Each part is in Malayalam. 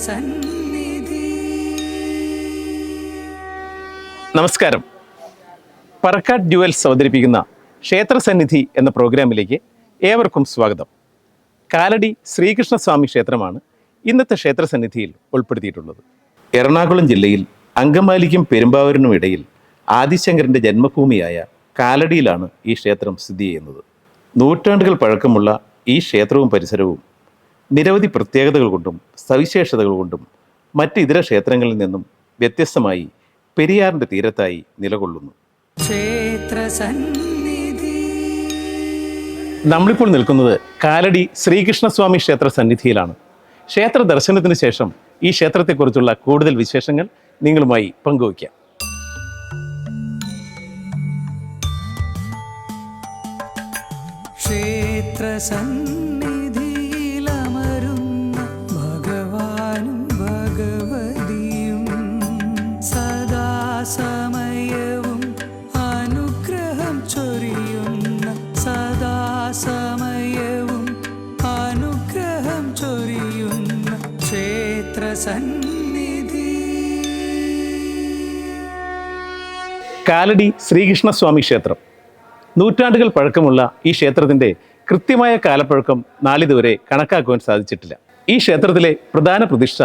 ക്ഷേത്രസന്നിധി നമസ്കാരം. പറക്കാട് ഡ്യുവൽസ് അവതരിപ്പിക്കുന്ന ക്ഷേത്ര സന്നിധി എന്ന പ്രോഗ്രാമിലേക്ക് ഏവർക്കും സ്വാഗതം. കാലടി ശ്രീകൃഷ്ണസ്വാമി ക്ഷേത്രമാണ് ഇന്നത്തെ ക്ഷേത്ര സന്നിധിയിൽ ഉൾപ്പെടുത്തിയിട്ടുള്ളത്. എറണാകുളം ജില്ലയിൽ അങ്കമാലിക്കും പെരുമ്പാവൂരിനും ഇടയിൽ ആദിശങ്കരന്റെ ജന്മഭൂമിയായ കാലടിയിലാണ് ഈ ക്ഷേത്രം സ്ഥിതി ചെയ്യുന്നത്. നൂറ്റാണ്ടുകൾ പഴക്കമുള്ള ഈ ക്ഷേത്രവും പരിസരവും നിരവധി പ്രത്യേകതകൾ കൊണ്ടും സവിശേഷതകൾ കൊണ്ടും മറ്റ് ഇതര ക്ഷേത്രങ്ങളിൽ നിന്നും വ്യത്യസ്തമായി പെരിയാറിന്റെ തീരത്തായി നിലകൊള്ളുന്നു. നമ്മളിപ്പോൾ നിൽക്കുന്നത് കാലടി ശ്രീകൃഷ്ണസ്വാമി ക്ഷേത്ര സന്നിധിയിലാണ്. ക്ഷേത്ര ദർശനത്തിന് ശേഷം ഈ ക്ഷേത്രത്തെക്കുറിച്ചുള്ള കൂടുതൽ വിശേഷങ്ങൾ നിങ്ങളുമായി പങ്കുവയ്ക്കാം. ക്ഷേത്രസന്നിധിയിലമരുന്ന കാലടി ശ്രീകൃഷ്ണസ്വാമി ക്ഷേത്രം. നൂറ്റാണ്ടുകൾ പഴക്കമുള്ള ഈ ക്ഷേത്രത്തിന്റെ കൃത്യമായ കാലപ്പഴക്കം നാളിതുവരെ കണക്കാക്കുവാൻ സാധിച്ചിട്ടില്ല. ഈ ക്ഷേത്രത്തിലെ പ്രധാന പ്രതിഷ്ഠ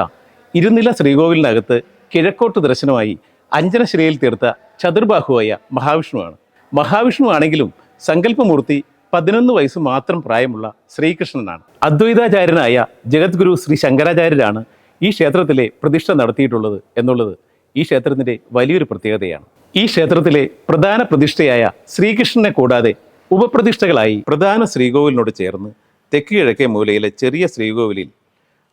ഇരുനില ശ്രീകോവിലിനകത്ത് കിഴക്കോട്ട് ദർശനമായി അഞ്ജനശ്രീയിൽ തീർത്ത ചതുർബാഹുവായ മഹാവിഷ്ണുവാണ്. മഹാവിഷ്ണു ആണെങ്കിലും സങ്കല്പമൂർത്തി പതിനൊന്ന് വയസ്സ് മാത്രം പ്രായമുള്ള ശ്രീകൃഷ്ണനാണ്. അദ്വൈതാചാര്യനായ ജഗദ്ഗുരു ശ്രീ ശങ്കരാചാര്യരാണ് ഈ ക്ഷേത്രത്തിലെ പ്രതിഷ്ഠ നടത്തിയിട്ടുള്ളത് എന്നുള്ളത് ഈ ക്ഷേത്രത്തിന്റെ വലിയൊരു പ്രത്യേകതയാണ്. ഈ ക്ഷേത്രത്തിലെ പ്രധാന പ്രതിഷ്ഠയായ ശ്രീകൃഷ്ണനെ കൂടാതെ ഉപപ്രതിഷ്ഠകളായി പ്രധാന ശ്രീകോവിലിനോട് ചേർന്ന് തെക്ക് കിഴക്കേ മൂലയിലെ ചെറിയ ശ്രീകോവിലിൽ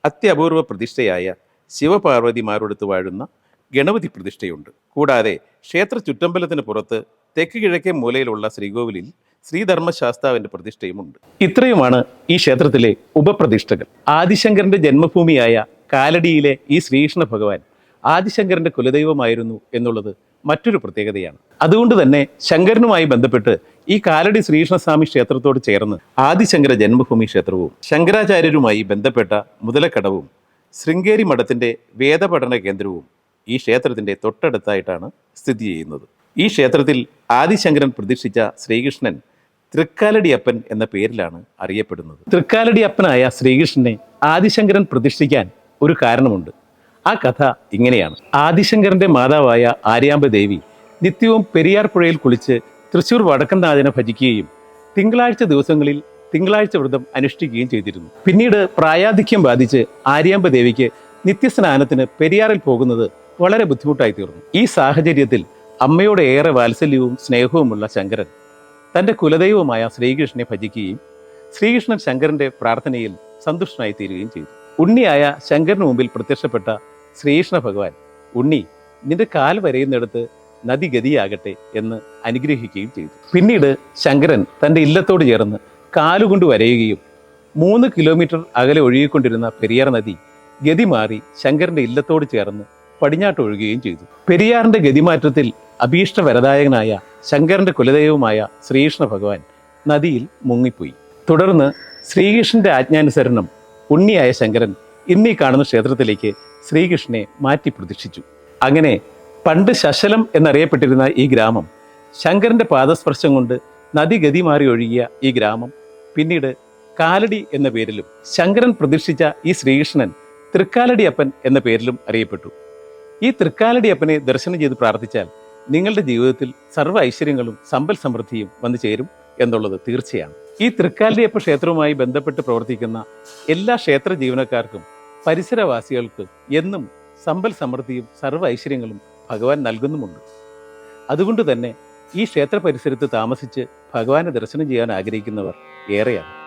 അത്യപൂർവ പ്രതിഷ്ഠയായ ശിവപാർവതിമാരോടുത്ത് വാഴുന്ന ഗണപതി പ്രതിഷ്ഠയുണ്ട്. കൂടാതെ ക്ഷേത്ര ചുറ്റമ്പലത്തിന് പുറത്ത് തെക്ക് കിഴക്കേ മൂലയിലുള്ള ശ്രീകോവിലിൽ ശ്രീധർമ്മശാസ്താവിന്റെ പ്രതിഷ്ഠയുമുണ്ട്. ഇത്രയുമാണ് ഈ ക്ഷേത്രത്തിലെ ഉപപ്രതിഷ്ഠകൾ. ആദിശങ്കരന്റെ ജന്മഭൂമിയായ കാലടിയിലെ ഈ ശ്രീകൃഷ്ണ ഭഗവാൻ ആദിശങ്കരന്റെ കുലദൈവമായിരുന്നു എന്നുള്ളത് മറ്റൊരു പ്രത്യേകതയാണ്. അതുകൊണ്ട് തന്നെ ശങ്കരനുമായി ബന്ധപ്പെട്ട് ഈ കാലടി ശ്രീകൃഷ്ണസ്വാമി ക്ഷേത്രത്തോട് ചേർന്ന് ആദിശങ്കര ജന്മഭൂമി ക്ഷേത്രവും ശങ്കരാചാര്യരുമായി ബന്ധപ്പെട്ട മുതലക്കടവും ശൃംഗേരി മഠത്തിന്റെ വേദപഠന കേന്ദ്രവും ഈ ക്ഷേത്രത്തിന്റെ തൊട്ടടുത്തായിട്ടാണ് സ്ഥിതി ചെയ്യുന്നത്. ഈ ക്ഷേത്രത്തിൽ ആദിശങ്കരൻ പ്രതിഷ്ഠിച്ച ശ്രീകൃഷ്ണൻ തൃക്കാലടിയപ്പൻ എന്ന പേരിലാണ് അറിയപ്പെടുന്നത്. തൃക്കാലടിയപ്പനായ ശ്രീകൃഷ്ണനെ ആദിശങ്കരൻ പ്രതിഷ്ഠിക്കാൻ ഒരു കാരണമുണ്ട്. ആ കഥ ഇങ്ങനെയാണ്. ആദിശങ്കരന്റെ മാതാവായ ആര്യാമ്പ ദേവി നിത്യവും പെരിയാർ പുഴയിൽ കുളിച്ച് തൃശൂർ വടക്കൻനാഥനെ ഭജിക്കുകയും തിങ്കളാഴ്ച ദിവസങ്ങളിൽ തിങ്കളാഴ്ച വ്രതം അനുഷ്ഠിക്കുകയും ചെയ്തിരുന്നു. പിന്നീട് പ്രായാധിക്യം ബാധിച്ച് ആര്യാമ്പ ദേവിക്ക് നിത്യസ്നാനത്തിന് പെരിയാറിൽ പോകുന്നത് വളരെ ബുദ്ധിമുട്ടായി തീർന്നു. ഈ സാഹചര്യത്തിൽ അമ്മയോട് ഏറെ വാത്സല്യവും സ്നേഹവുമുള്ള ശങ്കരൻ തന്റെ കുലദൈവമായ ശ്രീകൃഷ്ണനെ ഭജിക്കുകയും ശ്രീകൃഷ്ണൻ ശങ്കരന്റെ പ്രാർത്ഥനയിൽ സന്തുഷ്ടനായി തീരുകയും ചെയ്തു. ഉണ്ണിയായ ശങ്കരന് മുമ്പിൽ പ്രത്യക്ഷപ്പെട്ട ശ്രീകൃഷ്ണ ഭഗവാൻ ഉണ്ണി നിന്റെ കാൽ വരയുന്നിടത്ത് നദി ഗതിയാകട്ടെ എന്ന് അനുഗ്രഹിക്കുകയും ചെയ്തു. പിന്നീട് ശങ്കരൻ തന്റെ ഇല്ലത്തോട് ചേർന്ന് കാലുകൊണ്ട് വരയുകയും മൂന്ന് കിലോമീറ്റർ അകലെ ഒഴുകിക്കൊണ്ടിരുന്ന പെരിയാർ നദി ഗതി മാറി ശങ്കരന്റെ ഇല്ലത്തോട് ചേർന്ന് പടിഞ്ഞാട്ട് ഒഴുകുകയും ചെയ്തു. പെരിയാറിന്റെ ഗതിമാറ്റത്തിൽ അഭീഷ്ട വരദായകനായ ശങ്കരന്റെ കുലദൈവമായ ശ്രീകൃഷ്ണ ഭഗവാൻ നദിയിൽ മുങ്ങിപ്പോയി. തുടർന്ന് ശ്രീകൃഷ്ണന്റെ ആജ്ഞാനുസരണം ഉണ്ണിയായ ശങ്കരൻ ഇന്നീ കാണുന്ന ക്ഷേത്രത്തിലേക്ക് ശ്രീകൃഷ്ണനെ മാറ്റി പ്രതിഷ്ഠിച്ചു. അങ്ങനെ പണ്ട് ശശലം എന്നറിയപ്പെട്ടിരുന്ന ഈ ഗ്രാമം ശങ്കരന്റെ പാദസ്പർശം കൊണ്ട് നദി ഗതി മാറി ഒഴുകിയ ഈ ഗ്രാമം പിന്നീട് കാലടി എന്ന പേരിലും ശങ്കരൻ പ്രതിഷ്ഠിച്ച ഈ ശ്രീകൃഷ്ണൻ തൃക്കാലടിയപ്പൻ എന്ന പേരിലും അറിയപ്പെട്ടു. ഈ തൃക്കാലടിയപ്പനെ ദർശനം ചെയ്ത് പ്രാർത്ഥിച്ചാൽ നിങ്ങളുടെ ജീവിതത്തിൽ സർവ ഐശ്വര്യങ്ങളും സമ്പൽ സമൃദ്ധിയും വന്നു ചേരും എന്നുള്ളത് തീർച്ചയാണ്. ഈ തൃക്കാലടിയപ്പ ക്ഷേത്രവുമായി ബന്ധപ്പെട്ട് പ്രവർത്തിക്കുന്ന എല്ലാ ക്ഷേത്ര ജീവനക്കാർക്കും പരിസരവാസികൾക്ക് എന്നും സമ്പൽ സമൃദ്ധിയും സർവ ഐശ്വര്യങ്ങളും ഭഗവാൻ നൽകുന്നുമുണ്ട്. അതുകൊണ്ട് തന്നെ ഈ ക്ഷേത്ര പരിസരത്ത് താമസിച്ച് ഭഗവാനെ ദർശനം ചെയ്യാൻ ആഗ്രഹിക്കുന്നവർ ഏറെയാണ്.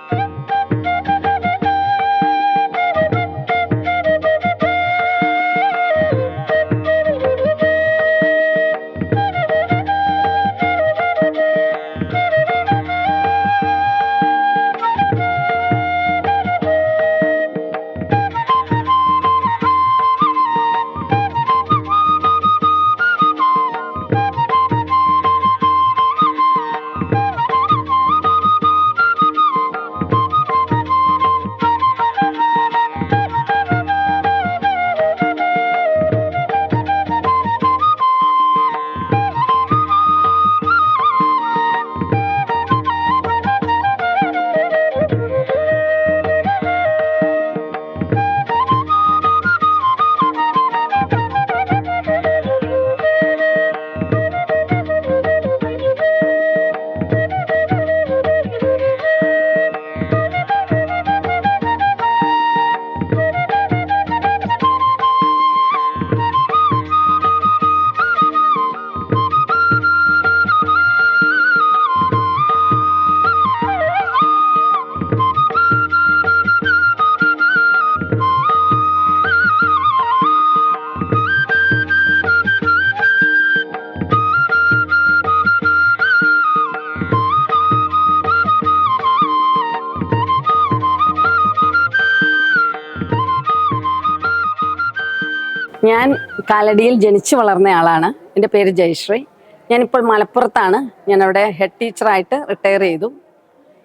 കാലടിയിൽ ജനിച്ചു വളർന്ന ആളാണ്. എന്റെ പേര് ജയശ്രീ. ഞാനിപ്പോൾ മലപ്പുറത്താണ്. ഞാനവിടെ ഹെഡ് ടീച്ചറായിട്ട് റിട്ടയർ ചെയ്തു.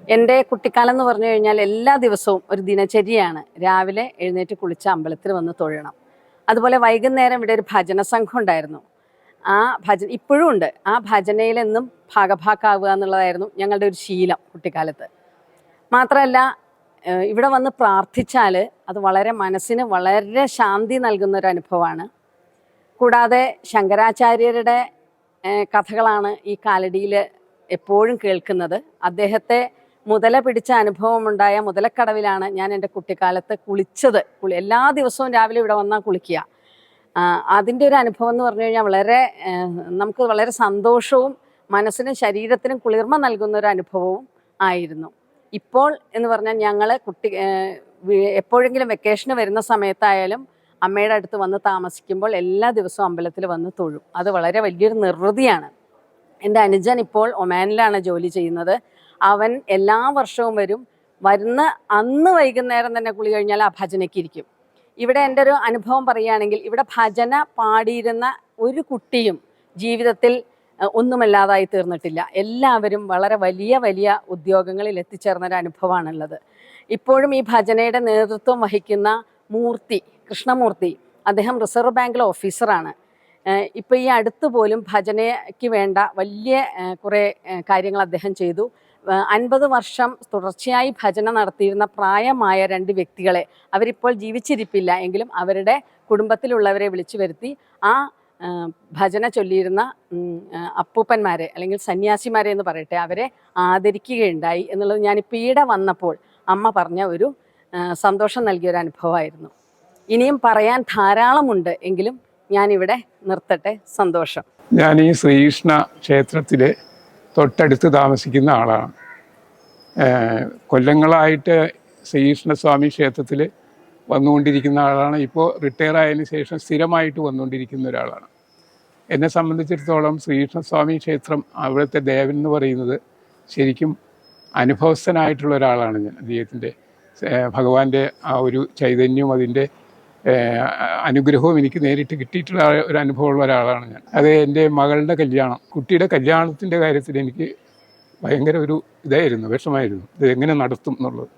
എന്റെ കുട്ടിക്കാലം എന്ന് പറഞ്ഞു കഴിഞ്ഞാൽ എല്ലാ ദിവസവും ഒരു ദിനചര്യയാണ്. രാവിലെ എഴുന്നേറ്റ് കുളിച്ച് അമ്പലത്തിൽ വന്ന് തൊഴണം. അതുപോലെ വൈകുന്നേരം ഇവിടെ ഒരു ഭജന സംഘം ഉണ്ടായിരുന്നു. ആ ഭജന ഇപ്പോഴും ഉണ്ട്. ആ ഭജനയിലെന്നും ഭാഗഭാക്കാവുക എന്നുള്ളതായിരുന്നു ഞങ്ങളുടെ ഒരു ശീലം കുട്ടിക്കാലത്ത്. മാത്രമല്ല ഇവിടെ വന്ന് പ്രാർത്ഥിച്ചാൽ അത് വളരെ മനസ്സിന് വളരെ ശാന്തി നൽകുന്ന ഒരു അനുഭവമാണ്. കൂടാതെ ശങ്കരാചാര്യരുടെ കഥകളാണ് ഈ കാലടിയിൽ എപ്പോഴും കേൾക്കുന്നത്. അദ്ദേഹത്തെ മുതല പിടിച്ച അനുഭവമുണ്ടായ മുതലക്കടവിലാണ് ഞാൻ എന്റെ കുട്ടിക്കാലത്ത് കുളിച്ചത്. കുളി എല്ലാ ദിവസവും രാവിലെ ഇവിടെ വന്നാൽ കുളിക്കുക. അതിന്റെ ഒരു അനുഭവം എന്ന് പറഞ്ഞു കഴിഞ്ഞാൽ വളരെ നമുക്ക് വളരെ സന്തോഷവും മനസ്സിനും ശരീരത്തിനും കുളിർമ നൽകുന്ന ഒരു അനുഭവവും ആയിരുന്നു. ഇപ്പോൾ എന്ന് പറഞ്ഞാൽ ഞങ്ങൾ കുട്ടി എപ്പോഴെങ്കിലും വെക്കേഷന് വരുന്ന സമയത്തായാലും അമ്മയുടെ അടുത്ത് വന്ന് താമസിക്കുമ്പോൾ എല്ലാ ദിവസവും അമ്പലത്തിൽ വന്ന് തൊഴും. അത് വളരെ വലിയൊരു നിർവൃതിയാണ്. എന്റെ അനുജൻ ഇപ്പോൾ ഒമാനിലാണ് ജോലി ചെയ്യുന്നത്. അവൻ എല്ലാ വർഷവും വരും. വരുന്ന അന്ന് വൈകുന്നേരം തന്നെ കുളി കഴിഞ്ഞാൽ ആ ഭജനയ്ക്ക് ഇരിക്കും. ഇവിടെ എന്റെ ഒരു അനുഭവം പറയുകയാണെങ്കിൽ ഇവിടെ ഭജന പാടിയിരുന്ന ഒരു കുട്ടിയും ജീവിതത്തിൽ ഒന്നുമല്ലാതായി തീർന്നിട്ടില്ല. എല്ലാവരും വളരെ വലിയ വലിയ ഉദ്യോഗങ്ങളിൽ എത്തിച്ചേർന്നൊരു അനുഭവമാണുള്ളത്. ഇപ്പോഴും ഈ ഭജനയുടെ നേതൃത്വം വഹിക്കുന്ന മൂർത്തി കൃഷ്ണമൂർത്തി അദ്ദേഹം റിസർവ് ബാങ്കിലെ ഓഫീസറാണ്. ഇപ്പോൾ ഈ അടുത്ത് പോലും ഭജനയ്ക്ക് വേണ്ട വലിയ കുറേ കാര്യങ്ങൾ അദ്ദേഹം ചെയ്തു. അൻപത് വർഷം തുടർച്ചയായി ഭജന നടത്തിയിരുന്ന പ്രായമായ രണ്ട് വ്യക്തികളെ അവരിപ്പോൾ ജീവിച്ചിരിപ്പില്ല. എങ്കിലും അവരുടെ കുടുംബത്തിലുള്ളവരെ വിളിച്ചു വരുത്തി ആ ഭജന ചൊല്ലിയിരുന്ന അപ്പൂപ്പന്മാരെ അല്ലെങ്കിൽ സന്യാസിമാരെ എന്ന് പറയട്ടെ അവരെ ആദരിക്കുകയുണ്ടായി എന്നുള്ളത് ഞാൻ ഈടെ വന്നപ്പോൾ അമ്മ പറഞ്ഞ ഒരു സന്തോഷം നൽകിയൊരു അനുഭവമായിരുന്നു. ഇനിയും പറയാൻ ധാരാളമുണ്ട് എങ്കിലും ഞാനിവിടെ നിർത്തട്ടെ സന്തോഷം. ഞാൻ ഈ ശ്രീകൃഷ്ണ ക്ഷേത്രത്തിൽ തൊട്ടടുത്ത് താമസിക്കുന്ന ആളാണ്. കൊല്ലങ്ങളായിട്ട് ശ്രീകൃഷ്ണസ്വാമി ക്ഷേത്രത്തിൽ വന്നുകൊണ്ടിരിക്കുന്ന ആളാണ്. ഇപ്പോൾ റിട്ടയർ ആയതിനു ശേഷം സ്ഥിരമായിട്ട് വന്നുകൊണ്ടിരിക്കുന്ന ഒരാളാണ്. എന്നെ സംബന്ധിച്ചിടത്തോളം ശ്രീകൃഷ്ണസ്വാമി ക്ഷേത്രം അവിടുത്തെ ദേവൻ എന്ന് പറയുന്നത് ശരിക്കും അനുഭവസ്ഥനായിട്ടുള്ള ഒരാളാണ് ഞാൻ. അദ്ദേഹത്തിന്റെ ഭഗവാന്റെ ആ ഒരു ചൈതന്യവും അതിന്റെ അനുഗ്രഹവും എനിക്ക് നേരിട്ട് കിട്ടിയിട്ടുള്ള ഒരു അനുഭവമുള്ള ഒരാളാണ് ഞാൻ. അത് എന്റെ മകളുടെ കല്യാണം കുട്ടിയുടെ കല്യാണത്തിന്റെ കാര്യത്തിൽ എനിക്ക് ഭയങ്കര ഒരു ഇതായിരുന്നു വിഷമായിരുന്നു ഇത് എങ്ങനെ നടത്തും എന്നുള്ളത്.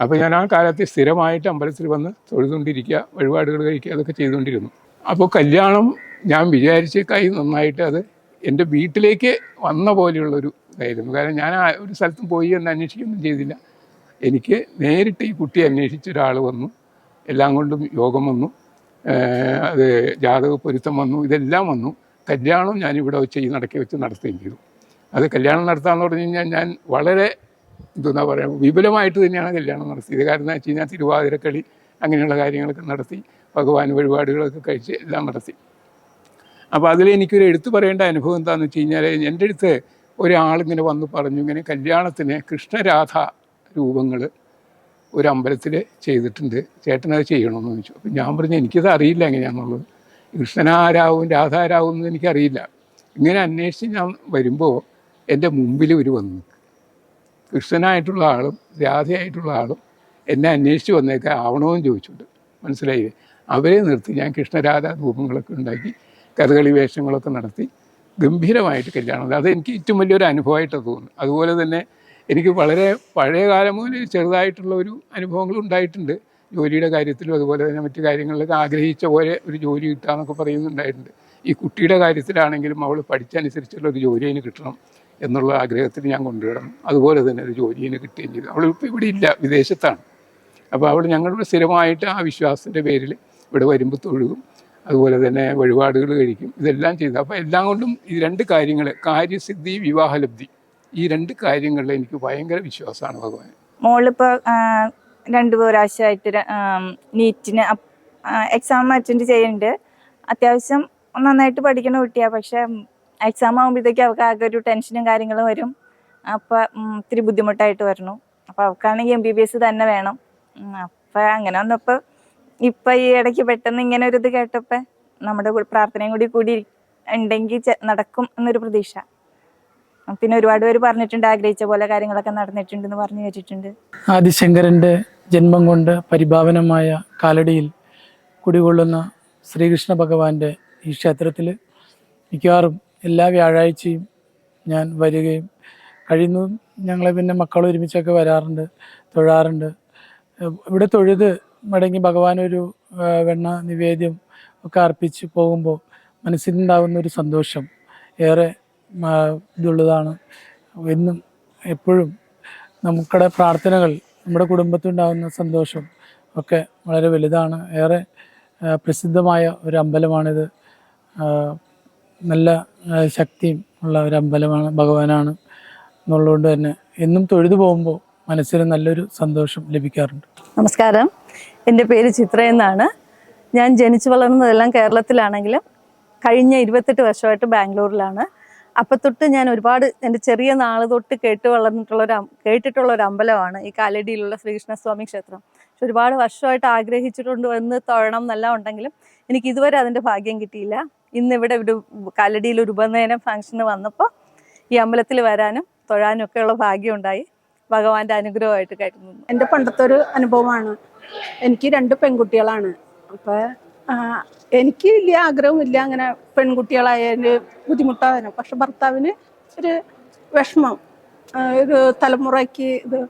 അപ്പോൾ ഞാൻ ആ കാലത്ത് സ്ഥിരമായിട്ട് അമ്പലത്തിൽ വന്ന് തൊഴുതുകൊണ്ടിരിക്കുക വഴിപാടുകൾ കഴിക്കുക അതൊക്കെ ചെയ്തുകൊണ്ടിരുന്നു. അപ്പോൾ കല്യാണം ഞാൻ വിചാരിച്ചേക്കായി നന്നായിട്ട് അത് എന്റെ വീട്ടിലേക്ക് വന്ന പോലെയുള്ളൊരു ഇതായിരുന്നു. കാരണം ഞാൻ ഒരു സ്ഥലത്തും പോയി എന്ന് അന്വേഷിക്കുകയൊന്നും ചെയ്തില്ല. എനിക്ക് നേരിട്ട് ഈ കുട്ടിയെ അന്വേഷിച്ച ഒരാൾ വന്നു. എല്ലാം കൊണ്ടും യോഗം വന്നു. അത് ജാതക പൊരുത്തം വന്നു. ഇതെല്ലാം വന്നു. കല്യാണം ഞാൻ ഇവിടെ വെച്ച് ഈ നടക്കി വെച്ച് നടത്തുകയും ചെയ്തു. അത് കല്യാണം നടത്താമെന്ന് പറഞ്ഞു കഴിഞ്ഞാൽ ഞാൻ വളരെ എന്താ പറയുക വിപുലമായിട്ട് തന്നെയാണ് കല്യാണം നടത്തിയത്. കാരണം എന്താ വെച്ച് കഴിഞ്ഞാൽ തിരുവാതിരക്കളി അങ്ങനെയുള്ള കാര്യങ്ങളൊക്കെ നടത്തി ഭഗവാൻ വഴിപാടുകളൊക്കെ കഴിച്ച് എല്ലാം നടത്തി. അപ്പോൾ അതിൽ എനിക്കൊരു എടുത്തു പറയേണ്ട അനുഭവം എന്താണെന്ന് വെച്ച് കഴിഞ്ഞാൽ എന്റെ അടുത്ത് ഒരാളിങ്ങനെ വന്ന് പറഞ്ഞു ഇങ്ങനെ കല്യാണത്തിന് കൃഷ്ണരാധ രൂപങ്ങൾ ഒരു അമ്പലത്തിൽ ചെയ്തിട്ടുണ്ട് ചേട്ടനത് ചെയ്യണമെന്ന് ചോദിച്ചു. അപ്പം ഞാൻ പറഞ്ഞു എനിക്കത് അറിയില്ല എങ്ങനെയാണെന്നുള്ളത് കൃഷ്ണനാരാവും രാധാരാവും എന്ന് എനിക്കറിയില്ല. ഇങ്ങനെ അന്വേഷിച്ച് ഞാൻ വരുമ്പോൾ എന്റെ മുമ്പിൽ ഒരു വന്നു കൃഷ്ണനായിട്ടുള്ള ആളും രാധയായിട്ടുള്ള ആളും എന്നെ അന്വേഷിച്ച് വന്നേക്കാൻ ആവണമെന്ന് ചോദിച്ചിട്ടുണ്ട്. മനസ്സിലായില്ലേ? അവരെ നിർത്തി ഞാൻ കൃഷ്ണരാധ രൂപങ്ങളൊക്കെ ഉണ്ടാക്കി കഥകളി വേഷങ്ങളൊക്കെ നടത്തി ഗംഭീരമായിട്ട് കല്യാണം. അത് എനിക്ക് ഏറ്റവും വലിയൊരു അനുഭവമായിട്ട് തോന്നുന്നു അതുപോലെ തന്നെ എനിക്ക് വളരെ പഴയ കാലം മുതൽ ചെറുതായിട്ടുള്ള ഒരു അനുഭവങ്ങൾ ഉണ്ടായിട്ടുണ്ട്. ജോലിയുടെ കാര്യത്തിലും അതുപോലെ തന്നെ മറ്റു കാര്യങ്ങളിലൊക്കെ ആഗ്രഹിച്ച പോലെ ഒരു ജോലി കിട്ടാന്നൊക്കെ പറയുന്നുണ്ടായിട്ടുണ്ട്. ഈ കുട്ടിയുടെ കാര്യത്തിലാണെങ്കിലും അവൾ പഠിച്ചനുസരിച്ചുള്ള ഒരു ജോലി അതിന് കിട്ടണം എന്നുള്ള ആഗ്രഹത്തിൽ ഞാൻ കൊണ്ടുവിടണം അതുപോലെ തന്നെ ഒരു ജോലി അതിന് കിട്ടുകയും ചെയ്തു. അവൾ ഇപ്പോൾ ഇവിടെ ഇല്ല വിദേശത്താണ്. അപ്പോൾ അവൾ ഞങ്ങളുടെ സ്ഥിരമായിട്ട് ആ വിശ്വാസത്തിന്റെ പേരിൽ ഇവിടെ വരുമ്പോൾ തൊഴുകും. അതുപോലെ തന്നെ വഴിപാടുകൾ കഴിക്കും. ഇതെല്ലാം ചെയ്തു. അപ്പോൾ എല്ലാം കൊണ്ടും ഈ രണ്ട് കാര്യങ്ങൾ കാര്യസിദ്ധി വിവാഹലബ്ധി. ഈ രണ്ട് കാര്യങ്ങളിൽ എനിക്ക് ഭയങ്കര വിശ്വാസമാണ് ഭഗവാൻ. മോളിപ്പോൾ രണ്ട് പ്രാവശ്യമായിട്ട് നീറ്റിന് എക്സാം അറ്റൻഡ് ചെയ്യുന്നുണ്ട് അത്യാവശ്യം നന്നായിട്ട് പഠിക്കുന്ന കുട്ടിയാണ് പക്ഷെ എക്സാം ആകുമ്പോഴത്തേക്ക് അവൾക്ക് ആകെ ഒരു ടെൻഷനും കാര്യങ്ങളും വരും. അപ്പോൾ ഇത്തിരി ബുദ്ധിമുട്ടായിട്ട് വരണു. അപ്പോൾ അവൾക്കാണെങ്കിൽ എം ബി ബി എസ് തന്നെ വേണം. അപ്പൊ അങ്ങനെ വന്നപ്പോൾ ഇപ്പം ഈ ഇടയ്ക്ക് പെട്ടെന്ന് ഇങ്ങനെ ഒരു ഇത് കേട്ടപ്പോൾ നമ്മുടെ പ്രാർത്ഥനയും കൂടി കൂടി ഉണ്ടെങ്കിൽ നടക്കും എന്നൊരു പ്രതീക്ഷ. പിന്നെ ഒരുപാട് പേര് പറഞ്ഞിട്ടുണ്ട് ആഗ്രഹിച്ച പോലെ കാര്യങ്ങളൊക്കെ നടന്നിട്ടുണ്ട് എന്ന് പറഞ്ഞു കേട്ടിട്ടുണ്ട്. ആദിശങ്കരന്റെ ജന്മം കൊണ്ട് പരിഭാവനമായ കാലടിയിൽ കുടികൊള്ളുന്ന ശ്രീകൃഷ്ണ ഭഗവാന്റെ ഈ ക്ഷേത്രത്തിൽ മിക്കവാറും എല്ലാ വ്യാഴാഴ്ചയും ഞാൻ വരികയും കഴിയുന്നു. ഞങ്ങളെ പിന്നെ മക്കൾ ഒരുമിച്ചൊക്കെ വരാറുണ്ട് തൊഴാറുണ്ട്. ഇവിടെ തൊഴുത് മടങ്ങി ഭഗവാൻ ഒരു വെണ്ണ നിവേദ്യം ഒക്കെ അർപ്പിച്ച് പോകുമ്പോൾ മനസ്സിലുണ്ടാകുന്ന ഒരു സന്തോഷം. ഏറെ ഇതുള്ളതാണ്. എന്നും എപ്പോഴും നമുക്കുടെ പ്രാർത്ഥനകൾ നമ്മുടെ കുടുംബത്തിനുണ്ടാകുന്ന സന്തോഷം ഒക്കെ വളരെ വലുതാണ്. ഏറെ പ്രസിദ്ധമായ ഒരു അമ്പലമാണിത്. നല്ല ശക്തിയും ഉള്ള ഒരു അമ്പലമാണ് ഭഗവാനാണ് എന്നുള്ളതുകൊണ്ട് തന്നെ എന്നും തൊഴുതു പോകുമ്പോൾ മനസ്സിന് നല്ലൊരു സന്തോഷം ലഭിക്കാറുണ്ട്. നമസ്കാരം. എന്റെ പേര് ചിത്ര എന്നാണ്. ഞാൻ ജനിച്ചു വളർന്നതെല്ലാം കേരളത്തിലാണെങ്കിലും കഴിഞ്ഞ ഇരുപത്തെട്ട് വർഷമായിട്ട് ബാംഗ്ലൂരിലാണ്. അപ്പം തൊട്ട് ഞാൻ ഒരുപാട് എന്റെ ചെറിയ നാൾ തൊട്ട് കേട്ട് വളർന്നിട്ടുള്ള ഒരു കേട്ടിട്ടുള്ള ഒരു അമ്പലമാണ് ഈ കാലടിയിലുള്ള ശ്രീകൃഷ്ണസ്വാമി ക്ഷേത്രം. പക്ഷെ ഒരുപാട് വർഷമായിട്ട് ആഗ്രഹിച്ചിട്ടുണ്ട് വന്ന് തൊഴണം എന്നെല്ലാം ഉണ്ടെങ്കിലും എനിക്ക് ഇതുവരെ അതിന്റെ ഭാഗ്യം കിട്ടിയില്ല. ഇന്നിവിടെ ഒരു കാലടിയിൽ ഒരു ഉപനയനം ഫംഗ്ഷന് വന്നപ്പോൾ ഈ അമ്പലത്തിൽ വരാനും തൊഴാനും ഒക്കെയുള്ള ഭാഗ്യം ഉണ്ടായി. ഭഗവാന്റെ അനുഗ്രഹമായിട്ട് കരുതുന്നു എന്റെ പണ്ടത്തെ ഒരു അനുഭവമാണ്. എനിക്ക് രണ്ട് പെൺകുട്ടികളാണ്. അപ്പോൾ എനിക്ക് വലിയ ആഗ്രഹമില്ല അങ്ങനെ പെൺകുട്ടികളായതിന് ബുദ്ധിമുട്ടാകാനും പക്ഷെ ഭർത്താവിന് ഒരു വിഷമം. ഒരു തലമുറയ്ക്ക് ഇത്.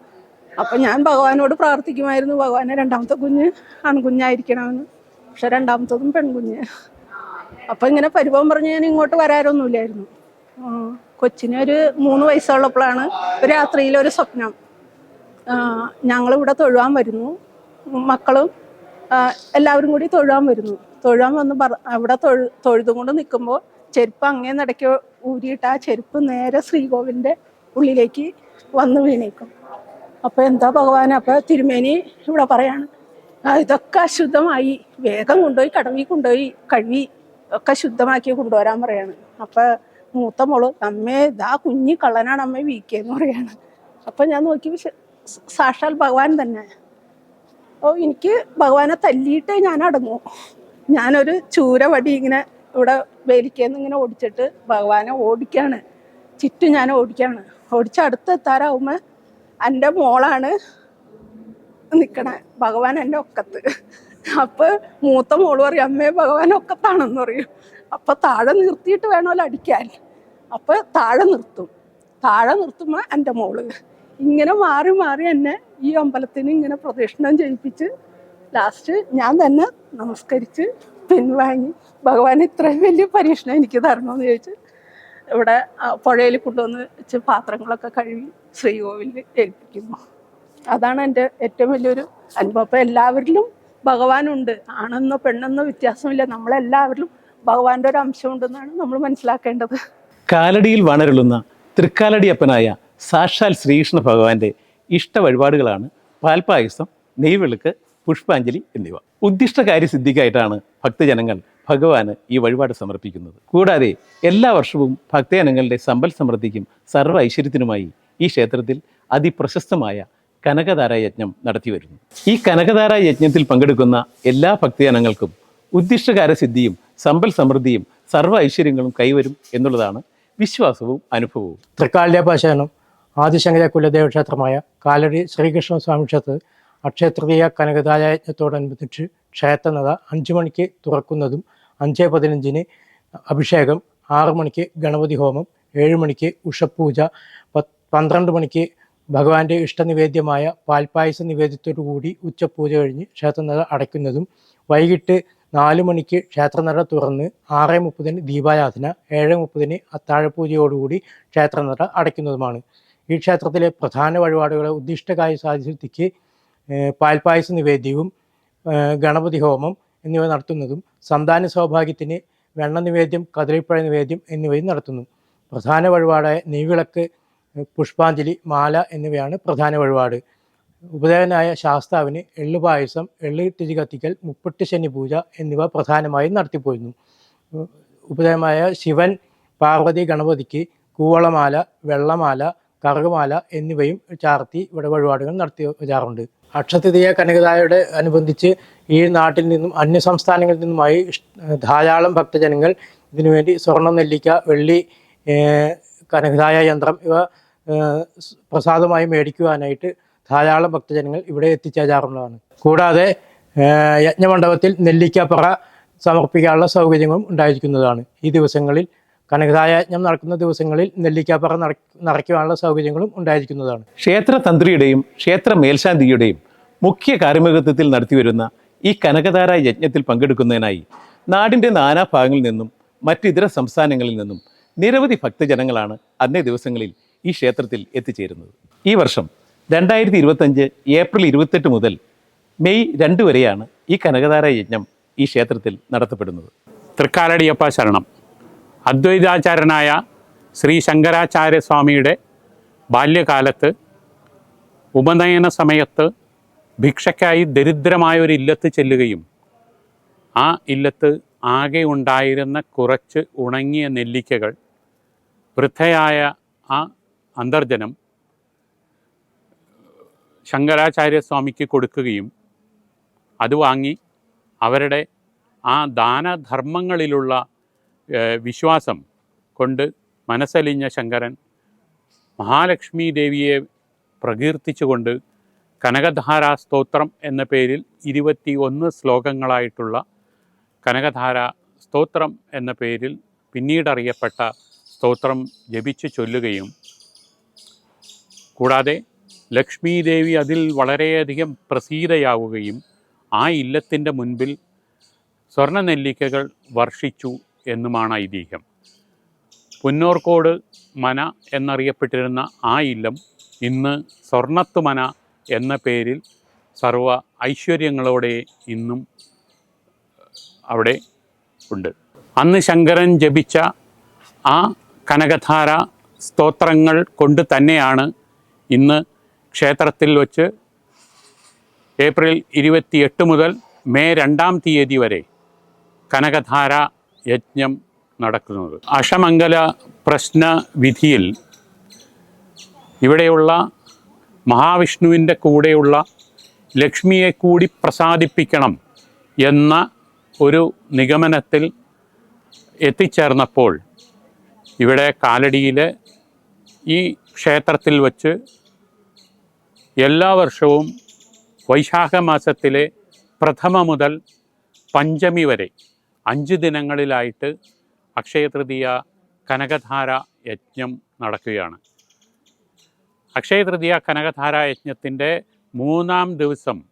അപ്പം ഞാൻ ഭഗവാനോട് പ്രാർത്ഥിക്കുമായിരുന്നു. ഭഗവാനെ രണ്ടാമത്തെ കുഞ്ഞ് ആൺകുഞ്ഞായിരിക്കണമെന്ന്. പക്ഷെ രണ്ടാമത്തതും പെൺകുഞ്ഞ്. അപ്പം ഇങ്ങനെ പരിഭവം പറഞ്ഞ് ഞാൻ ഇങ്ങോട്ട് വരാറൊന്നുമില്ലായിരുന്നു. കൊച്ചിന് ഒരു മൂന്ന് വയസ്സുള്ളപ്പോഴാണ് രാത്രിയിൽ ഒരു സ്വപ്നം ഞങ്ങളിവിടെ തൊഴുവാൻ വരുന്നു. മക്കളും എല്ലാവരും കൂടി തൊഴാൻ വരുന്നു. തൊഴാൻ വന്ന് പറ അവിടെ തൊഴു തൊഴുതും കൊണ്ട് നിൽക്കുമ്പോൾ ചെരുപ്പ് അങ്ങേ നടക്കി ഊരിയിട്ട് ആ ചെരുപ്പ് നേരെ ശ്രീകോവിലിന്റെ ഉള്ളിലേക്ക് വന്ന് വീണേക്കും. അപ്പോൾ എന്താ ഭഗവാൻ അപ്പോൾ തിരുമേനി ഇവിടെ പറയാണ് ഇതൊക്കെ അശുദ്ധമായി. വേഗം കൊണ്ടുപോയി കടവിൽ കൊണ്ടുപോയി കഴുകി ഒക്കെ ശുദ്ധമാക്കി കൊണ്ടുവരാൻ പറയാണ്. അപ്പോൾ മൂത്ത മോൾ അമ്മേ ഇതാ കുഞ്ഞി കള്ളനാണ് അമ്മ വീക്കിയെന്ന് പറയാണ്. അപ്പം ഞാൻ നോക്കി സാക്ഷാൽ ഭഗവാൻ തന്നെ. എനിക്ക് ഭഗവാനെ തല്ലിയിട്ടേ ഞാൻ അടങ്ങൂ ഞാനൊരു ചൂര വടി ഇങ്ങനെ ഇവിടെ വേലിക്കേന്ന് ഇങ്ങനെ ഓടിച്ചിട്ട് ഭഗവാനെ ഓടിക്കാണ്. ചുറ്റും ഞാൻ ഓടിക്കാണ്. ഓടിച്ച് അടുത്തെത്താറാവുമ്പോൾ എന്റെ മോളാണ് നിൽക്കണേ ഭഗവാൻ എന്റെ ഒക്കത്ത്. അപ്പൊ മൂത്ത മോൾ പറയും അമ്മേ ഭഗവാൻ ഒക്കത്താണെന്ന് പറയും. അപ്പൊ താഴെ നിർത്തിയിട്ട് വേണമല്ലോ അടിക്കാൻ. അപ്പൊ താഴെ നിർത്തും. താഴെ നിർത്തുമ്പോൾ എന്റെ മോൾ ഇങ്ങനെ മാറി മാറി എന്നെ ഈ അമ്പലത്തിന് ഇങ്ങനെ പ്രദക്ഷിണം ചെയ്യിപ്പിച്ച് ലാസ്റ്റ് ഞാൻ തന്നെ നമസ്കരിച്ച് പിൻവാങ്ങി. ഭഗവാൻ ഇത്രയും വലിയ പരീക്ഷണം എനിക്ക് തരണമെന്ന് ചോദിച്ച് ഇവിടെ പുഴയിൽ കൊണ്ടുവന്ന് വെച്ച് പാത്രങ്ങളൊക്കെ കഴുകി ശ്രീകോവിലിൽ ഏൽപ്പിക്കുന്നു. അതാണ് എന്റെ ഏറ്റവും വലിയൊരു അനുഭവം. അപ്പം എല്ലാവരിലും ഭഗവാനുണ്ട്. ആണെന്നോ പെണ്ണെന്നോ വ്യത്യാസമില്ല. നമ്മളെല്ലാവരിലും ഭഗവാന്റെ ഒരു അംശമുണ്ടെന്നാണ് നമ്മൾ മനസ്സിലാക്കേണ്ടത്. കാലടിയിൽ വണരുളുന്ന തൃക്കാലടിയപ്പനായ സാക്ഷാൽ ശ്രീകൃഷ്ണ ഭഗവാന്റെ ഇഷ്ട വഴിപാടുകളാണ് പാൽപ്പായസം നെയ്വെളുക്ക് പുഷ്പാഞ്ജലി എന്നിവ. ഉദ്ദിഷ്ട കാര്യസിദ്ധിക്കായിട്ടാണ് ഭക്തജനങ്ങൾ ഭഗവാന് ഈ വഴിപാട് സമർപ്പിക്കുന്നത്. കൂടാതെ എല്ലാ വർഷവും ഭക്തജനങ്ങളുടെ സമ്പൽ സമൃദ്ധിക്കും സർവ ഐശ്വര്യത്തിനുമായി ഈ ക്ഷേത്രത്തിൽ അതിപ്രശസ്തമായ കനകധാര യജ്ഞം നടത്തി വരുന്നു ഈ കനകധാര യജ്ഞത്തിൽ പങ്കെടുക്കുന്ന എല്ലാ ഭക്തജനങ്ങൾക്കും ഉദ്ദിഷ്ടകാരസിദ്ധിയും സമ്പൽ സമൃദ്ധിയും സർവ ഐശ്വര്യങ്ങളും കൈവരും എന്നുള്ളതാണ് വിശ്വാസവും അനുഭവവും. തൃക്കാലിയാപാശാനം ആദിശങ്കര കുലദേവ ക്ഷേത്രമായ കാലടി ശ്രീകൃഷ്ണ സ്വാമി ക്ഷേത്രത്തിൽ അക്ഷയതൃതീയ കനകദായജ്ഞത്തോടനുബന്ധിച്ച് ക്ഷേത്രനട അഞ്ചു മണിക്ക് തുറക്കുന്നതും അഞ്ച് പതിനഞ്ചിന് അഭിഷേകം ആറു മണിക്ക് ഗണപതി ഹോമം ഏഴ് മണിക്ക് ഉഷപൂജ പന്ത്രണ്ട് മണിക്ക് ഭഗവാന്റെ ഇഷ്ടനിവേദ്യമായ പാൽപ്പായസ നിവേദ്യത്തോടു കൂടി ഉച്ചപൂജ കഴിഞ്ഞ് ക്ഷേത്രനട അടയ്ക്കുന്നതും വൈകിട്ട് നാല് മണിക്ക് ക്ഷേത്രനട തുറന്ന് ആറ് മുപ്പതിന് ദീപാരാധന ഏഴ് മുപ്പതിന് അത്താഴപൂജയോടുകൂടി ക്ഷേത്രനട അടയ്ക്കുന്നതുമാണ്. ഈ ക്ഷേത്രത്തിലെ പ്രധാന വഴിപാടുകളെ ഉദ്ദിഷ്ടകായ സാധിക്ക് പാൽപായസ നിവേദ്യവും ഗണപതി ഹോമം എന്നിവ നടത്തുന്നതും സന്താന സൗഭാഗ്യത്തിന് വെണ്ണ നിവേദ്യം കദളിപ്പഴ നിവേദ്യം എന്നിവയും നടത്തുന്നു. പ്രധാന വഴിപാടായ നെയ്വിളക്ക് പുഷ്പാഞ്ജലി മാല എന്നിവയാണ് പ്രധാന വഴിപാട്. ഉപദേവനായ ശാസ്താവിന് എള്ളു പായസം എള്ള് തിരി കത്തിക്കൽ മുപ്പട്ട് ശനി പൂജ എന്നിവ പ്രധാനമായും നടത്തിപ്പോയിരുന്നു ഉപദേവനായ ശിവൻ പാർവതി ഗണപതിക്ക് കൂവളമാല വെള്ളമാല കറുകമാല എന്നിവയും ചാർത്തി ഇവിടെ വഴിപാടുകൾ നടത്തി വരാറുണ്ട്. അക്ഷതൃതീയ കനകതായോട് അനുബന്ധിച്ച് ഈ നാട്ടിൽ നിന്നും അന്യ സംസ്ഥാനങ്ങളിൽ നിന്നുമായി ധാരാളം ഭക്തജനങ്ങൾ ഇതിനുവേണ്ടി സ്വർണ നെല്ലിക്ക വെള്ളി കനകതായ യന്ത്രം ഇവ പ്രസാദമായി മേടിക്കുവാനായിട്ട് ധാരാളം ഭക്തജനങ്ങൾ ഇവിടെ എത്തിച്ചേരാറുള്ളതാണ്. കൂടാതെ യജ്ഞമണ്ഡപത്തിൽ നെല്ലിക്കപ്പുറ സമർപ്പിക്കാനുള്ള സൗകര്യങ്ങളും ഉണ്ടായിരിക്കുന്നതാണ് ഈ ദിവസങ്ങളിൽ കനകദായജ്ഞം നടക്കുന്ന ദിവസങ്ങളിൽ നെല്ലിക്കാപ്പറ നടക്കാനുള്ള നിറയ്ക്കുവാനുള്ള സൗകര്യങ്ങളും ഉണ്ടായിരിക്കുന്നതാണ്. ക്ഷേത്ര തന്ത്രിയുടെയും ക്ഷേത്ര മേൽശാന്തിയുടെയും മുഖ്യ കാർമ്മികത്വത്തിൽ നടത്തിവരുന്ന ഈ കനകതാര യജ്ഞത്തിൽ പങ്കെടുക്കുന്നതിനായി നാടിന്റെ നാനാഭാഗങ്ങളിൽ നിന്നും മറ്റിതര സംസ്ഥാനങ്ങളിൽ നിന്നും നിരവധി ഭക്തജനങ്ങളാണ് അന്നേ ദിവസങ്ങളിൽ ഈ ക്ഷേത്രത്തിൽ എത്തിച്ചേരുന്നത്. ഈ വർഷം രണ്ടായിരത്തി ഇരുപത്തഞ്ച് ഏപ്രിൽ ഇരുപത്തെട്ട് മുതൽ മെയ് രണ്ട് വരെയാണ് ഈ കനകതാര യജ്ഞം ഈ ക്ഷേത്രത്തിൽ നടത്തപ്പെടുന്നത്. തൃക്കാലടിയപ്പ ശരണം. അദ്വൈതാചാര്യനായ ശ്രീ ശങ്കരാചാര്യ സ്വാമിയുടെ ബാല്യകാലത്ത് ഉപനയന സമയത്ത് ഭിക്ഷയ്ക്കായി ദരിദ്രമായ ഒരു ഇല്ലത്ത് ചെല്ലുകയും ആ ഇല്ലത്ത് ആകെ ഉണ്ടായിരുന്ന കുറച്ച് ഉണങ്ങിയ നെല്ലിക്കകൾ വൃദ്ധയായ ആ അന്തർജനം ശങ്കരാചാര്യസ്വാമിക്ക് കൊടുക്കുകയും അത് വാങ്ങി അവരുടെ ആ ദാനധർമ്മങ്ങളിലുള്ള വിശ്വാസം കൊണ്ട് മനസ്സലിഞ്ഞ ശങ്കരൻ മഹാലക്ഷ്മി ദേവിയെ പ്രകീർത്തിച്ചുകൊണ്ട് കനകധാരാ സ്തോത്രം എന്ന പേരിൽ ഇരുപത്തി ഒന്ന് ശ്ലോകങ്ങളായിട്ടുള്ള കനകധാര സ്തോത്രം എന്ന പേരിൽ പിന്നീടറിയപ്പെട്ട സ്തോത്രം ജപിച്ചു ചൊല്ലുകയും കൂടാതെ ലക്ഷ്മി ദേവി അതിൽ വളരെയധികം പ്രസീതയാവുകയും ആ ഇല്ലത്തിന്റെ മുൻപിൽ സ്വർണ നെല്ലിക്കകൾ വർഷിച്ചു എന്നുമാണ് ഐതിഹ്യം. പുന്നോർക്കോട് മന എന്നറിയപ്പെട്ടിരുന്ന ആ ഇല്ലം ഇന്ന് സ്വർണത്ത് മന എന്ന പേരിൽ സർവ ഐശ്വര്യങ്ങളോടെ ഇന്നും അവിടെ ഉണ്ട്. അന്ന് ശങ്കരൻ ജപിച്ച ആ കനകധാര സ്തോത്രങ്ങൾ കൊണ്ട് തന്നെയാണ് ഇന്ന് ക്ഷേത്രത്തിൽ വച്ച് ഏപ്രിൽ ഇരുപത്തിയെട്ട് മുതൽ മെയ് രണ്ടാം തീയതി വരെ കനകധാര യജ്ഞം നടക്കുന്നത്. അഷമംഗല പ്രശ്ന വിധിയിൽ ഇവിടെയുള്ള മഹാവിഷ്ണുവിന്റെ കൂടെയുള്ള ലക്ഷ്മിയെ കൂടി പ്രസാദിപ്പിക്കണം എന്ന ഒരു നിഗമനത്തിൽ എത്തിച്ചേർന്നപ്പോൾ ഇവിടെ കാലടിയിൽ ഈ ക്ഷേത്രത്തിൽ വച്ച് എല്ലാ വർഷവും വൈശാഖ മാസത്തിലെ പ്രഥമ മുതൽ പഞ്ചമി വരെ അഞ്ച് ദിനങ്ങളിലായിട്ട് അക്ഷയതൃതീയ കനകധാര യജ്ഞം നടക്കുകയാണ്. അക്ഷയതൃതീയ കനകധാര യജ്ഞത്തിന്റെ മൂന്നാം ദിവസം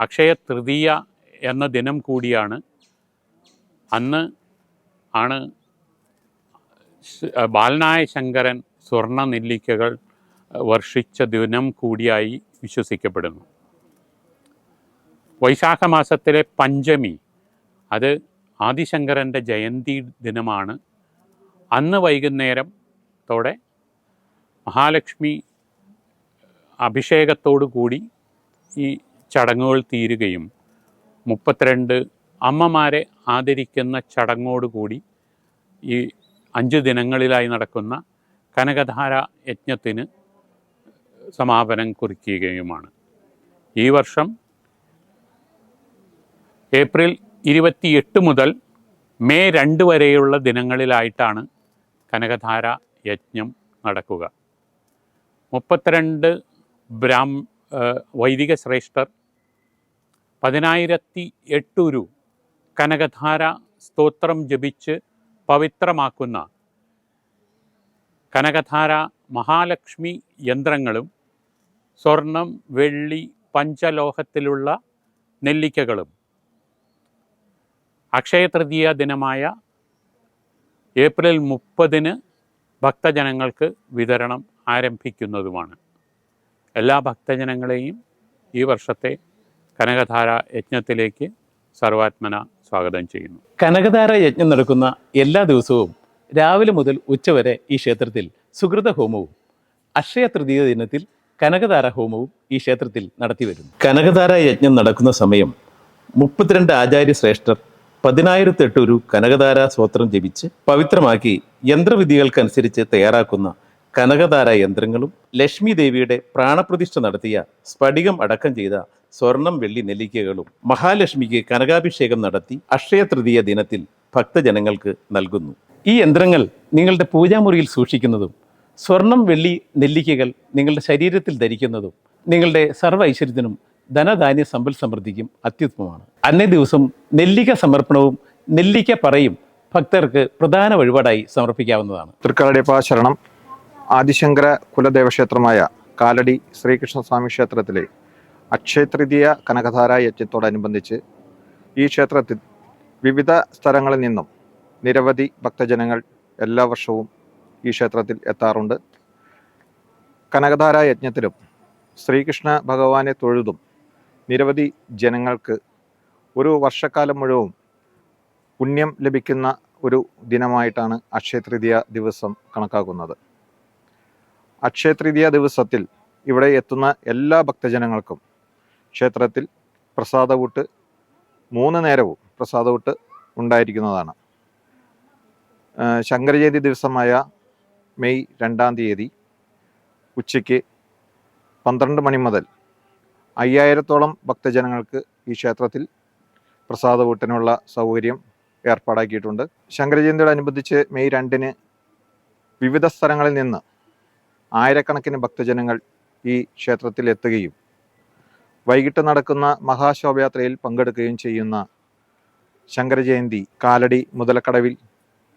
അക്ഷയ തൃതീയ എന്ന ദിനം കൂടിയാണ്. അന്ന് ആണ് ബാലനായ ശങ്കരൻ സ്വർണ നെല്ലിക്കകൾ വർഷിച്ച ദിനം കൂടിയായി വിശ്വസിക്കപ്പെടുന്നു. വൈശാഖ മാസത്തിലെ പഞ്ചമി അത് ആദിശങ്കരന്റെ ജയന്തി ദിനമാണ്. അന്ന് വൈകുന്നേരത്തോടെ മഹാലക്ഷ്മി അഭിഷേകത്തോടു കൂടി ഈ ചടങ്ങുകൾ തീരുകയും മുപ്പത്തിരണ്ട് അമ്മമാരെ ആദരിക്കുന്ന ചടങ്ങോടുകൂടി ഈ അഞ്ച് ദിനങ്ങളിലായി നടക്കുന്ന കനകധാര യജ്ഞത്തിന് സമാപനം കുറിക്കുകയുമാണ്. ഈ വർഷം ഏപ്രിൽ ഇരുപത്തിയെട്ട് മുതൽ മെയ് രണ്ട് വരെയുള്ള ദിനങ്ങളിലായിട്ടാണ് കനകധാര യജ്ഞം നടക്കുക. മുപ്പത്തിരണ്ട് ബ്രാഹ്മ വൈദിക ശ്രേഷ്ഠർ പതിനായിരത്തി എട്ടൂരു കനകധാര സ്തോത്രം ജപിച്ച് പവിത്രമാക്കുന്ന കനകധാര മഹാലക്ഷ്മി യന്ത്രങ്ങളും സ്വർണം വെള്ളി പഞ്ചലോഹത്തിലുള്ള നെല്ലിക്കകളും അക്ഷയതൃതീയ ദിനമായ ഏപ്രിൽ മുപ്പതിന് ഭക്തജനങ്ങൾക്ക് വിതരണം ആരംഭിക്കുന്നതുമാണ്. എല്ലാ ഭക്തജനങ്ങളെയും ഈ വർഷത്തെ കനകധാര യജ്ഞത്തിലേക്ക് സർവാത്മന സ്വാഗതം ചെയ്യുന്നു. കനകധാര യജ്ഞം നടക്കുന്ന എല്ലാ ദിവസവും രാവിലെ മുതൽ ഉച്ചവരെ ഈ ക്ഷേത്രത്തിൽ സുഹൃത ഹോമവും അക്ഷയ തൃതീയ ദിനത്തിൽ കനകധാര ഹോമവും ഈ ക്ഷേത്രത്തിൽ നടത്തിവരുന്നു കനകധാര യജ്ഞം നടക്കുന്ന സമയം മുപ്പത്തിരണ്ട് ആചാര്യ ശ്രേഷ്ഠർ പതിനായിരത്തെട്ടൊരു കനകധാര സ്വോത്രം ജപിച്ച് പവിത്രമാക്കി യന്ത്രവിധികൾക്കനുസരിച്ച് തയ്യാറാക്കുന്ന കനകധാര യന്ത്രങ്ങളും ലക്ഷ്മി ദേവിയുടെ പ്രാണപ്രതിഷ്ഠ നടത്തിയ സ്ഫടികം അടക്കം ചെയ്ത സ്വർണം വെള്ളി നെല്ലിക്കകളും മഹാലക്ഷ്മിക്ക് കനകാഭിഷേകം നടത്തി അക്ഷയ തൃതീയ ദിനത്തിൽ ഭക്തജനങ്ങൾക്ക് നൽകുന്നു. ഈ യന്ത്രങ്ങൾ നിങ്ങളുടെ പൂജാമുറിയിൽ സൂക്ഷിക്കുന്നതും സ്വർണം വെള്ളി നെല്ലിക്കകൾ നിങ്ങളുടെ ശരീരത്തിൽ ധരിക്കുന്നതും നിങ്ങളുടെ സർവ ഐശ്വര്യത്തിനും ധനധാന്യ സമ്പൽ സമൃദ്ധിക്കും അത്യുത്തമമാണ്. അന്നേ ദിവസം നെല്ലിക്ക സമർപ്പണവും നെല്ലിക്ക പറയും ഭക്തർക്ക് പ്രധാന വഴിപാടായി സമർപ്പിക്കാവുന്നതാണ്. തൃക്കാലടിയപ്പ ശരണം. ആദിശങ്കര കുലദേവക്ഷേത്രമായ കാലടി ശ്രീകൃഷ്ണസ്വാമി ക്ഷേത്രത്തിലെ അക്ഷയതൃതീയ കനകധാര യജ്ഞത്തോടനുബന്ധിച്ച് ഈ ക്ഷേത്രത്തിൽ വിവിധ സ്ഥലങ്ങളിൽ നിന്നും നിരവധി ഭക്തജനങ്ങൾ എല്ലാ വർഷവും ഈ ക്ഷേത്രത്തിൽ എത്താറുണ്ട്. കനകധാര യജ്ഞത്തിലും ശ്രീകൃഷ്ണ ഭഗവാനെ തൊഴുതും നിരവധി ജനങ്ങൾക്ക് ഒരു വർഷക്കാലം മുഴുവൻ പുണ്യം ലഭിക്കുന്ന ഒരു ദിനമായിട്ടാണ് അക്ഷയതൃതീയ ദിവസം കണക്കാക്കുന്നത്. അക്ഷയതൃതീയ ദിവസത്തിൽ ഇവിടെ എത്തുന്ന എല്ലാ ഭക്തജനങ്ങൾക്കും ക്ഷേത്രത്തിൽ പ്രസാദവൂട്ട് മൂന്ന് നേരവും പ്രസാദവൂട്ട് ഉണ്ടായിരിക്കുന്നതാണ്. ശങ്കരജയന്തി ദിവസമായ മെയ് രണ്ടാം തീയതി ഉച്ചയ്ക്ക് പന്ത്രണ്ട് മണി മുതൽ അയ്യായിരത്തോളം ഭക്തജനങ്ങൾക്ക് ഈ ക്ഷേത്രത്തിൽ പ്രസാദവൂട്ടിനുള്ള സൗകര്യം ഏർപ്പാടാക്കിയിട്ടുണ്ട്. ശങ്കരജയന്തിയോടനുബന്ധിച്ച് മെയ് രണ്ടിന് വിവിധ സ്ഥലങ്ങളിൽ നിന്ന് ആയിരക്കണക്കിന് ഭക്തജനങ്ങൾ ഈ ക്ഷേത്രത്തിൽ എത്തുകയും വൈകിട്ട് നടക്കുന്ന മഹാശോഭയാത്രയിൽ പങ്കെടുക്കുകയും ചെയ്യുന്ന ശങ്കരജയന്തി കാലടി മുതലക്കടവിൽ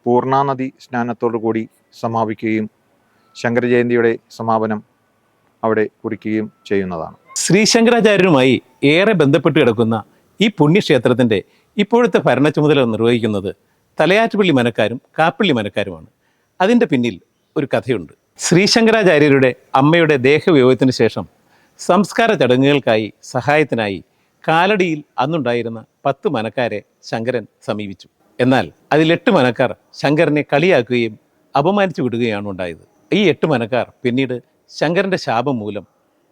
പൂർണാനദി കൂടി സമാപിക്കുകയും ശങ്കരജയന്തിയുടെ സമാപനം അവിടെ കുറിക്കുകയും ചെയ്യുന്നതാണ്. ശ്രീ ശങ്കരാചാര്യരുമായി ഏറെ ബന്ധപ്പെട്ട് കിടക്കുന്ന ഈ പുണ്യക്ഷേത്രത്തിന്റെ ഇപ്പോഴത്തെ ഭരണ ചുമതല നിർവഹിക്കുന്നത് തലയാറ്റുപള്ളി മനക്കാരും കാപ്പള്ളി മനക്കാരുമാണ്. അതിന്റെ പിന്നിൽ ഒരു കഥയുണ്ട്. ശ്രീശങ്കരാചാര്യരുടെ അമ്മയുടെ ദേഹവിയോഗത്തിന് ശേഷം സംസ്കാര ചടങ്ങുകൾക്കായി സഹായത്തിനായി കാലടിയിൽ അന്നുണ്ടായിരുന്ന പത്ത് മനക്കാരെ ശങ്കരൻ സമീപിച്ചു. എന്നാൽ അതിൽ എട്ട് മനക്കാർ ശങ്കരനെ കളിയാക്കുകയും അപമാനിച്ചു വിടുകയാണ് ഉണ്ടായത്. ഈ എട്ട് മനക്കാർ പിന്നീട് ശങ്കരന്റെ ശാപം മൂലം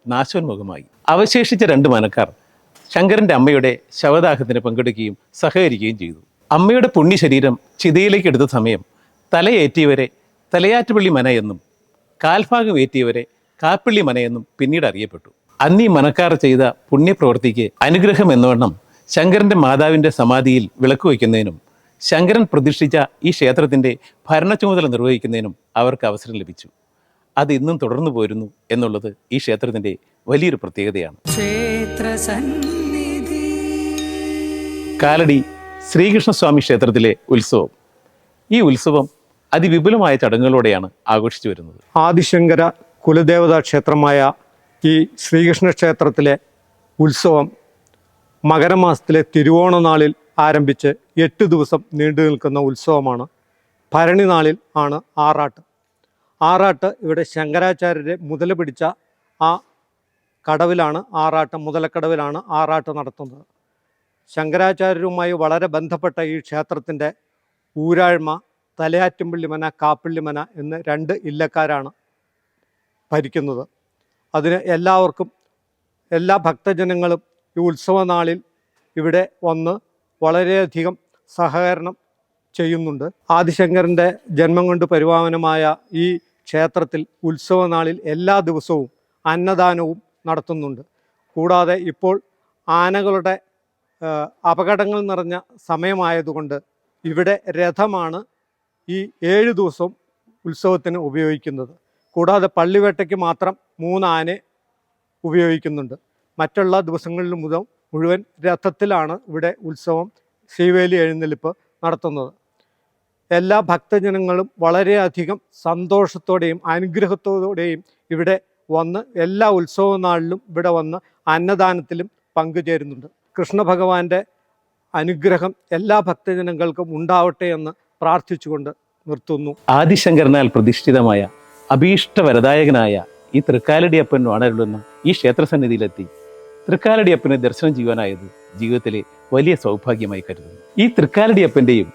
നാശോന്മുഖമായി. അവശേഷിച്ച രണ്ട് മനക്കാർ ശങ്കരന്റെ അമ്മയുടെ ശവദാഹത്തിന് പങ്കെടുക്കുകയും സഹകരിക്കുകയും ചെയ്തു. അമ്മയുടെ പുണ്യശരീരം ചിതയിലേക്ക് എടുത്ത സമയം തലയേറ്റിയവരെ തലയാറ്റുപള്ളി മന എന്നും കാൽഭാഗം ഏറ്റിയവരെ കാപ്പിള്ളി മന എന്നും പിന്നീട് അറിയപ്പെട്ടു. അന്നീ മനക്കാർ ചെയ്ത പുണ്യപ്രവൃത്തിക്ക് അനുഗ്രഹം എന്നവണ്ണം ശങ്കരന്റെ മാതാവിന്റെ സമാധിയിൽ വിളക്ക് വയ്ക്കുന്നതിനും ശങ്കരൻ പ്രതിഷ്ഠിച്ച ഈ ക്ഷേത്രത്തിന്റെ ഭരണ ചുമതല നിർവഹിക്കുന്നതിനും അവർക്ക് അവസരം ലഭിച്ചു. അത് ഇന്നും തുടർന്നു പോരുന്നു എന്നുള്ളത് ഈ ക്ഷേത്രത്തിന്റെ വലിയൊരു പ്രത്യേകതയാണ്. ക്ഷേത്ര സന്നിധി. കാലടി ശ്രീകൃഷ്ണസ്വാമി ക്ഷേത്രത്തിലെ ഉത്സവം. ഈ ഉത്സവം അതിവിപുലമായ ചടങ്ങുകളോടെയാണ് ആഘോഷിച്ചു വരുന്നത്. ആദിശങ്കര കുലദേവതാ ക്ഷേത്രമായ ഈ ശ്രീകൃഷ്ണ ക്ഷേത്രത്തിലെ ഉത്സവം മകരമാസത്തിലെ തിരുവോണ നാളിൽ ആരംഭിച്ച് എട്ട് ദിവസം നീണ്ടു നിൽക്കുന്ന ഉത്സവമാണ്. ഭരണി നാളിൽ ആണ് ആറാട്ട്. ആറാട്ട് ഇവിടെ ശങ്കരാചാര്യരെ മുതല പിടിച്ച ആ കടവിലാണ് ആറാട്ട് മുതലക്കടവിലാണ് ആറാട്ട് നടത്തുന്നത്. ശങ്കരാചാര്യരുമായി വളരെ ബന്ധപ്പെട്ട ഈ ക്ഷേത്രത്തിന്റെ ഊരാഴ്മ തലയാറ്റുംപള്ളിമന കാപ്പിള്ളിമന എന്ന് രണ്ട് ഇല്ലക്കാരാണ് ഭരിക്കുന്നത്. അതിന് എല്ലാവർക്കും എല്ലാ ഭക്തജനങ്ങളും ഈ ഉത്സവനാളിൽ ഇവിടെ വന്ന് വളരെയധികം സഹകരണം ചെയ്യുന്നുണ്ട്. ആദിശങ്കരന്റെ ജന്മം കൊണ്ട് പരിപാവനമായ ഈ ക്ഷേത്രത്തിൽ ഉത്സവ നാളിൽ എല്ലാ ദിവസവും അന്നദാനവും നടത്തുന്നുണ്ട്. കൂടാതെ ഇപ്പോൾ ആനകളുടെ അപകടങ്ങൾ നിറഞ്ഞ സമയമായതുകൊണ്ട് ഇവിടെ രഥമാണ് ഈ ഏഴ് ദിവസം ഉത്സവത്തിന് ഉപയോഗിക്കുന്നത്. കൂടാതെ പള്ളിവേട്ടയ്ക്ക് മാത്രം മൂന്ന് ആനെ ഉപയോഗിക്കുന്നുണ്ട്. മറ്റുള്ള ദിവസങ്ങളിൽ മുതൽ മുഴുവൻ രഥത്തിലാണ് ഇവിടെ ഉത്സവം ശ്രീവേലി എഴുന്നള്ളിപ്പ് നടത്തുന്നത്. എല്ലാ ഭക്തജനങ്ങളും വളരെയധികം സന്തോഷത്തോടെയും അനുഗ്രഹത്തോടെയും ഇവിടെ വന്ന് എല്ലാ ഉത്സവ നാളിലും ഇവിടെ വന്ന് അന്നദാനത്തിലും പങ്കുചേരുന്നുണ്ട്. കൃഷ്ണഭഗവാന്റെ അനുഗ്രഹം എല്ലാ ഭക്തജനങ്ങൾക്കും ഉണ്ടാവട്ടെ എന്ന് പ്രാർത്ഥിച്ചുകൊണ്ട് നിർത്തുന്നു. ആദിശങ്കരനാൽ പ്രതിഷ്ഠിതമായ അഭീഷ്ടവരദായകനായ ഈ തൃക്കാലടിയപ്പൻ അണരുളുന്ന ഈ ക്ഷേത്രസന്നിധിയിലെത്തി തൃക്കാലടിയപ്പനെ ദർശനം ചെയ്യുവാനായത് ജീവിതത്തിലെ വലിയ സൗഭാഗ്യമായി കരുതുന്നു. ഈ തൃക്കാലടിയപ്പന്റെയും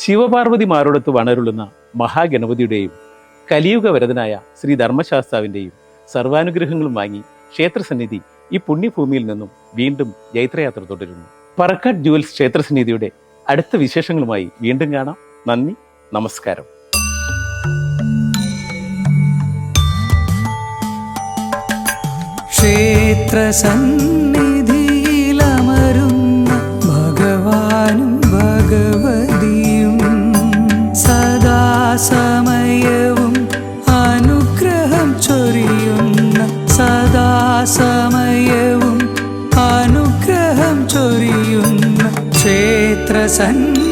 ശിവപാർവതിമാരോടൊത്ത് വണരുളുന്ന മഹാഗണപതിയുടെയും കലിയുഗ വരതനായ ശ്രീ ധർമ്മശാസ്താവിന്റെയും സർവാനുഗ്രഹങ്ങളും വാങ്ങി ക്ഷേത്രസന്നിധി ഈ പുണ്യഭൂമിയിൽ നിന്നും വീണ്ടും ജൈത്രയാത്ര തുടരുന്നു. പറക്കാട് ജുവൽസ് ക്ഷേത്രസന്നിധിയുടെ അടുത്ത വിശേഷങ്ങളുമായി വീണ്ടും കാണാം. നന്ദി നമസ്കാരം. ക്ഷേത്ര സന്നിധിയിലമരുന്ന ഭഗവാനും ഭഗവതിയും സമയവും അനുഗ്രഹം ചൊരിയുന്ന സദാസമയവും അനുഗ്രഹം ചൊരിയുന്ന ക്ഷേത്രസന്ന